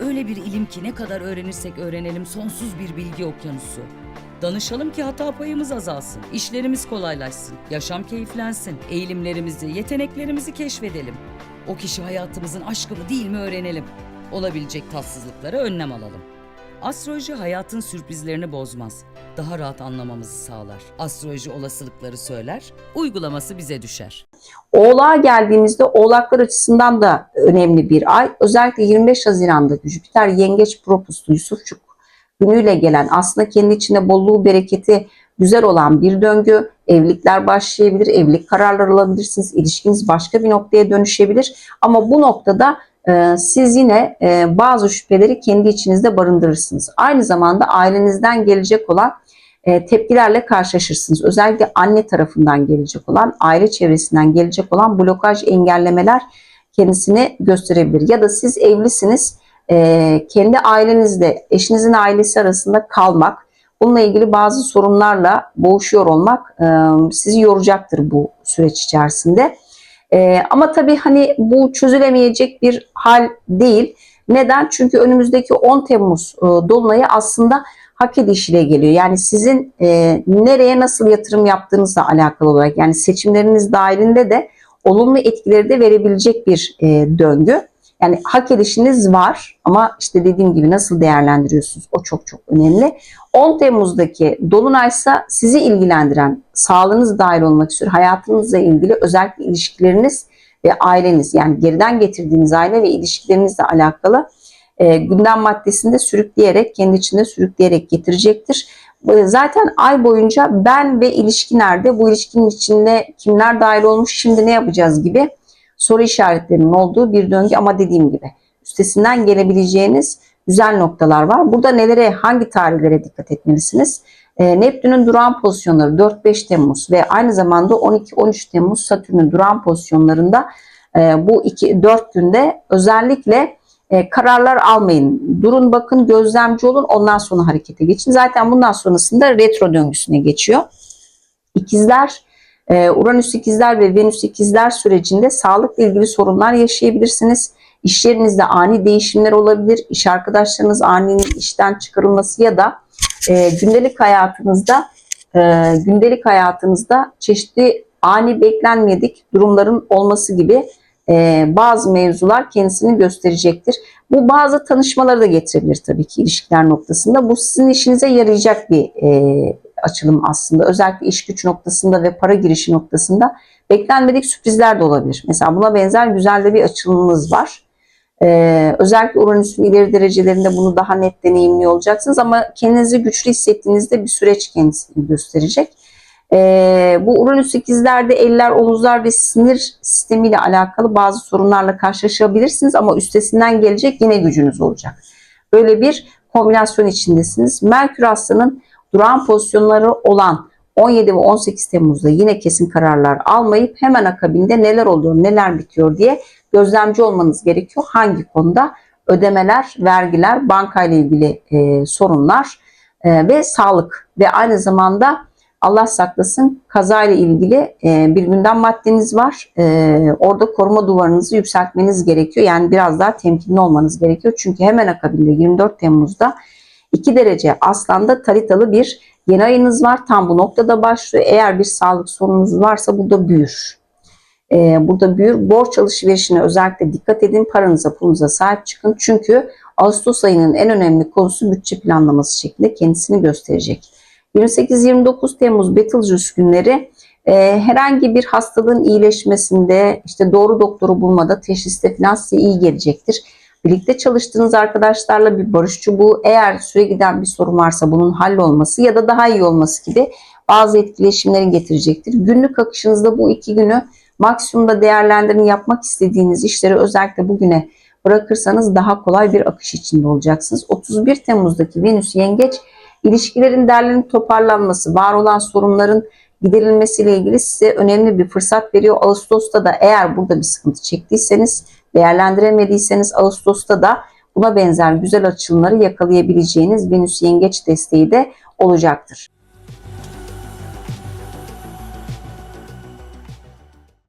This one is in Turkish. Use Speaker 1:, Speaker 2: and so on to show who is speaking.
Speaker 1: Öyle bir ilim ki ne kadar öğrenirsek öğrenelim sonsuz bir bilgi okyanusu. Danışalım ki hata payımız azalsın, işlerimiz kolaylaşsın, yaşam keyiflensin, eğilimlerimizi, yeteneklerimizi keşfedelim. O kişi hayatımızın aşkı mı değil mi öğrenelim. Olabilecek tatsızlıklara önlem alalım. Astroloji hayatın sürprizlerini bozmaz. Daha rahat anlamamızı sağlar. Astroloji olasılıkları söyler, uygulaması bize düşer.
Speaker 2: Oğlağa geldiğimizde oğlaklar açısından da önemli bir ay. Özellikle 25 Haziran'da Jüpiter Yengeç Propuslu Yusufçuk günüyle gelen aslında kendi içinde bolluğu bereketi güzel olan bir döngü. Evlilikler başlayabilir, evlilik kararları alabilirsiniz, ilişkiniz başka bir noktaya dönüşebilir. Ama bu noktada siz yine e, bazı şüpheleri kendi içinizde barındırırsınız. Aynı zamanda ailenizden gelecek olan e, tepkilerle karşılaşırsınız. Özellikle anne tarafından gelecek olan, aile çevresinden gelecek olan blokaj, engellemeler kendisini gösterebilir. Ya da siz evlisiniz, e, kendi ailenizle eşinizin ailesi arasında kalmak, bununla ilgili bazı sorunlarla boğuşuyor olmak sizi yoracaktır bu süreç içerisinde. E, ama tabii hani bu çözülemeyecek bir hal değil. Neden? Çünkü önümüzdeki 10 Temmuz e, Dolunay'ı aslında hak edişiyle geliyor. Yani sizin e, nereye nasıl yatırım yaptığınızla alakalı olarak yani seçimleriniz dahilinde de olumlu etkileri de verebilecek bir e, döngü. Yani hak edişiniz var ama işte dediğim gibi nasıl değerlendiriyorsunuz o çok çok önemli. 10 Temmuz'daki Dolunay ise sizi ilgilendiren, sağlığınız dahil olmak üzere hayatınızla ilgili özellikle ilişkileriniz ve aileniz yani geriden getirdiğiniz aile ve ilişkilerinizle alakalı e, gündem maddesinde sürükleyerek, kendi içinde sürükleyerek getirecektir. E, Zaten ay boyunca ben ve ilişki nerede, bu ilişkinin içinde kimler dahil olmuş, şimdi ne yapacağız gibi soru işaretlerinin olduğu bir döngü ama dediğim gibi üstesinden gelebileceğiniz güzel noktalar var. Burada nelere, hangi tarihlere dikkat etmelisiniz? E, Neptün'ün duran pozisyonları 4-5 Temmuz ve aynı zamanda 12-13 Temmuz Satürn'ün duran pozisyonlarında e, bu 2-4 günde özellikle e, kararlar almayın. Durun bakın gözlemci olun ondan sonra harekete geçin. Zaten bundan sonrasında retro döngüsüne geçiyor. İkizler, e, Uranüs ikizler ve Venüs ikizler sürecinde sağlıkla ilgili sorunlar yaşayabilirsiniz. İş yerinizde ani değişimler olabilir. İş arkadaşlarınız ani işten çıkarılması ya da e, gündelik hayatınızda e, gündelik hayatınızda çeşitli ani beklenmedik durumların olması gibi e, bazı mevzular kendisini gösterecektir. Bu bazı tanışmaları da getirebilir tabii ki ilişkiler noktasında. Bu sizin işinize yarayacak bir e, açılım aslında. Özellikle iş güç noktasında ve para girişi noktasında beklenmedik sürprizler de olabilir. Mesela buna benzer güzel de bir açılımınız var. Ee, özellikle Uranüs'ün ileri derecelerinde bunu daha net deneyimliyor olacaksınız ama kendinizi güçlü hissettiğinizde bir süreç kendisini gösterecek. Ee, bu Uranüs ikizlerde eller, omuzlar ve sinir sistemiyle alakalı bazı sorunlarla karşılaşabilirsiniz ama üstesinden gelecek yine gücünüz olacak. Böyle bir kombinasyon içindesiniz. Merkür Aslan'ın duran pozisyonları olan 17 ve 18 Temmuz'da yine kesin kararlar almayıp hemen akabinde neler oluyor, neler bitiyor diye gözlemci olmanız gerekiyor. Hangi konuda? Ödemeler, vergiler, bankayla ilgili e, sorunlar e, ve sağlık ve aynı zamanda Allah saklasın kazayla ilgili e, bir gündem maddeniz var. E, orada koruma duvarınızı yükseltmeniz gerekiyor. Yani biraz daha temkinli olmanız gerekiyor. Çünkü hemen akabinde 24 Temmuz'da 2 derece aslanda taritalı bir yeni ayınız var. Tam bu noktada başlıyor. Eğer bir sağlık sorununuz varsa burada büyür. Ee, burada büyür. Borç alışverişine özellikle dikkat edin. Paranıza pulunuza sahip çıkın. Çünkü Ağustos ayının en önemli konusu bütçe planlaması şeklinde kendisini gösterecek. 28-29 Temmuz Betelgeuse günleri e, herhangi bir hastalığın iyileşmesinde işte doğru doktoru bulmada teşhiste falan size iyi gelecektir. Birlikte çalıştığınız arkadaşlarla bir barış çubuğu eğer süre giden bir sorun varsa bunun hallolması ya da daha iyi olması gibi bazı etkileşimleri getirecektir. Günlük akışınızda bu iki günü maksimumda değerlendirin yapmak istediğiniz işleri özellikle bugüne bırakırsanız daha kolay bir akış içinde olacaksınız. 31 Temmuz'daki Venüs Yengeç İlişkilerin derlenip toparlanması, var olan sorunların giderilmesiyle ilgili size önemli bir fırsat veriyor. Ağustos'ta da eğer burada bir sıkıntı çektiyseniz, değerlendiremediyseniz Ağustos'ta da buna benzer güzel açılımları yakalayabileceğiniz Venüs Yengeç desteği de olacaktır.